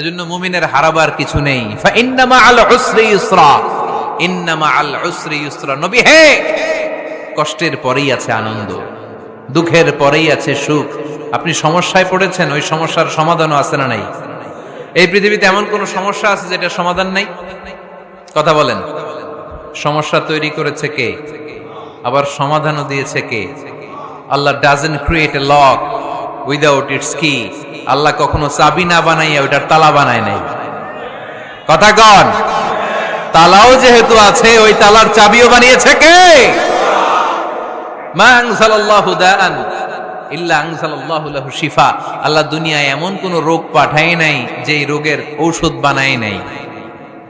এজন্য মুমিনের হারাবার কিছু নেই। ইন্নামা আল উসরি ইউসরা ইন্নামা আল উসরি ইউসরা নবী হে! কষ্টের পরেই আছে আনন্দ, দুঃখের পরেই আছে সুখ। আপনি সমস্যায় পড়েছেন, ওই সমস্যার সমাধানও আছে না নাই? এই পৃথিবীতে এমন কোন সমস্যা আছে যেটা সমাধান নাই? কথা বলেন। সমস্যা তৈরি করেছে কে? আবার সমাধানও দিয়েছে কে? আল্লাহ doesn't create a lock without its key আল্লাহ কখনো চাবি না বানাইয়া ওইটার তালা বানায় নাই। কথা কন? তালাও যেহেতু আছে, ওই তালার চাবিও বানিয়েছে কে? আল্লাহ দুনিয়ায় এমন কোন রোগ পাঠায় নাই যে রোগের ঔষধ বানায় নাই।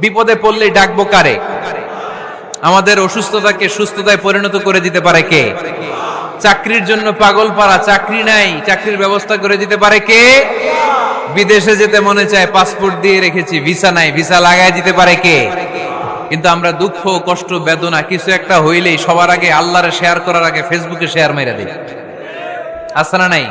বিপদে পড়লে ডাকবো কারে? আমাদের অসুস্থতাকে সুস্থতায় পরিণত করে দিতে পারে কে? চাকরির জন্য পাগল পারা চাকরি নাই, চাকরির ব্যবস্থা করে দিতে পারে কে? বিদেশে যেতে মনে চায়, পাসপোর্ট দিয়ে রেখেছি, ভিসা নাই, ভিসা লাগাই দিতে পারে কে? কিন্তু আমরা দুঃখ, কষ্ট, বেদনা কিছু একটা হইলেই সবার আগে আল্লাহরে শেয়ার করার আগে ফেসবুকে শেয়ার মেরে দিই। আছে না নাই?